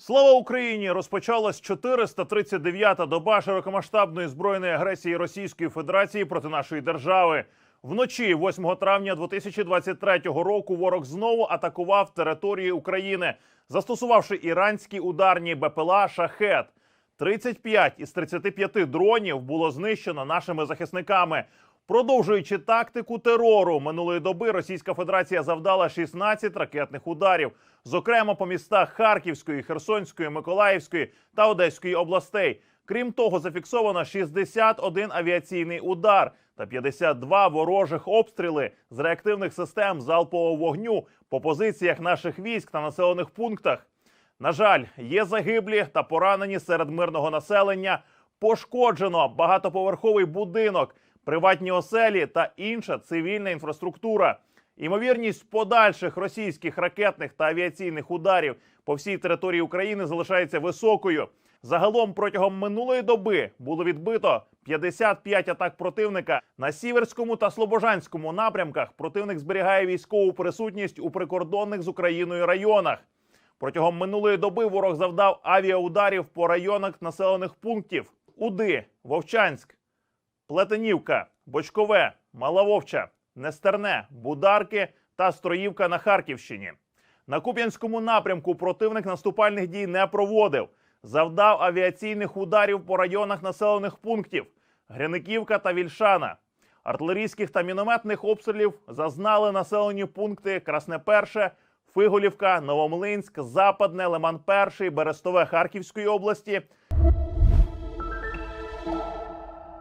Слава Україні! Розпочалась 439-та доба широкомасштабної збройної агресії Російської Федерації проти нашої держави. Вночі, 8 травня 2023 року, ворог знову атакував території України, застосувавши іранські ударні БПЛА «Шахет». 35 із 35 дронів було знищено нашими захисниками. Продовжуючи тактику терору минулої доби, Російська Федерація завдала 16 ракетних ударів, зокрема по містах Харківської, Херсонської, Миколаївської та Одеської областей. Крім того, зафіксовано 61 авіаційний удар та 52 ворожих обстріли з реактивних систем залпового вогню по позиціях наших військ та населених пунктах. На жаль, є загиблі та поранені серед мирного населення. Пошкоджено багатоповерховий будинок, приватні оселі та інша цивільна інфраструктура. Імовірність подальших російських ракетних та авіаційних ударів по всій території України залишається високою. Загалом протягом минулої доби було відбито 55 атак противника на сіверському та слобожанському напрямках. Противник зберігає військову присутність у прикордонних з Україною районах. Протягом минулої доби ворог завдав авіаударів по районах населених пунктів: Уди, Вовчанськ, Плетенівка, Бочкове, Малововча, Нестерне, Бударки та Строївка на Харківщині. На Куп'янському напрямку противник наступальних дій не проводив. Завдав авіаційних ударів по районах населених пунктів Гряниківка та Вільшана. Артилерійських та мінометних обстрілів зазнали населені пункти Красне Перше, Фиголівка, Новомлинськ, Западне, Лиман Перший, Берестове Харківської області,